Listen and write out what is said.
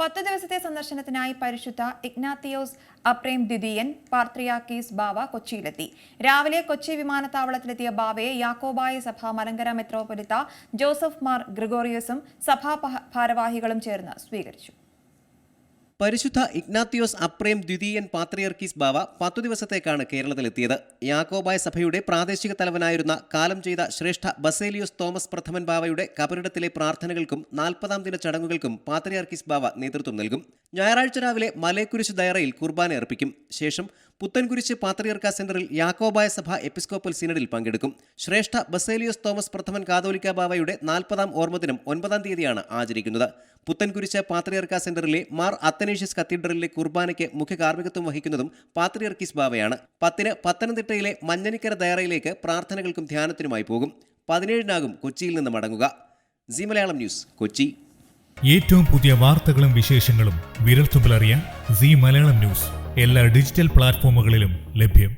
പത്ത് ദിവസത്തെ സന്ദർശനത്തിനായി പരിശുദ്ധ ഇഗ്നാത്തിയോസ് അപ്രേം ദ്വിതീയൻ പാർത്രിയാക്കീസ് ബാവ കൊച്ചിയിലെത്തി. രാവിലെ കൊച്ചി വിമാനത്താവളത്തിലെത്തിയ ബാവയെ യാക്കോബായ സഭ മലങ്കര മെത്രോപൊലിത്ത ജോസഫ് മാർ ഗ്രിഗോറിയസും സഭാ ഭാരവാഹികളും ചേർന്ന് സ്വീകരിച്ചു. പരിശുദ്ധ ഇഗ്നാത്തിയോസ് അപ്രേം ദ്വിതീയൻ പാത്രിയർക്കീസ് ബാവ പത്തു ദിവസത്തേക്കാണ് കേരളത്തിലെത്തിയത്. യാക്കോബായ സഭയുടെ പ്രാദേശിക തലവനായിരുന്ന കാലം ചെയ്ത ശ്രേഷ്ഠ ബസേലിയോസ് തോമസ് പ്രഥമൻ ബാവയുടെ കബറിടത്തിലെ പ്രാർത്ഥനകൾക്കും നാൽപ്പതാം ദിന ചടങ്ങുകൾക്കും പാത്രിയർക്കീസ് ബാവ നേതൃത്വം നൽകും. ഞായറാഴ്ച രാവിലെ മലയക്കുരിശ് ദയറയിൽ കുർബാന അർപ്പിക്കും. ശേഷം പുത്തൻകുരിശ് പാത്രിയർക്ക സെന്ററിൽ യാക്കോബായ സഭ എപ്പിസ്കോപ്പൽ സിനഡിൽ പങ്കെടുക്കും. ശ്രേഷ്ഠ ബസേലിയോസ് തോമസ് പ്രഥമൻ കാതോലിക്ക ബാവയുടെ നാൽപ്പതാം ഓർമ്മദിനം ഒൻപതാം തീയതിയാണ് ആചരിക്കുന്നത്. പുത്തൻകുരിശ് പാത്രിയർക്ക സെന്ററിലെ മാർ അത്തനേഷ്യസ് കത്തീഡ്രലിലെ കുർബാനയ്ക്ക് മുഖ്യ കാർമ്മികത്വം വഹിക്കുന്നതും പാത്രിയർക്കിസ് ബാവയാണ്. പത്തിന് പത്തനംതിട്ടയിലെ മഞ്ഞനിക്കര ദയറയിലേക്ക് പ്രാർത്ഥനകൾക്കും ധ്യാനത്തിനുമായി പോകും. പതിനേഴിനാകും കൊച്ചിയിൽ നിന്ന് മടങ്ങുക. C Malayalam news Kochi. ഏറ്റവും പുതിയ വാർത്തകളും വിശേഷങ്ങളും വിരൽത്തുമ്പിലറിയാൻ സി മലയാളം ന്യൂസ് എല്ലാ ഡിജിറ്റൽ പ്ലാറ്റ്ഫോമുകളിലും ലഭ്യം.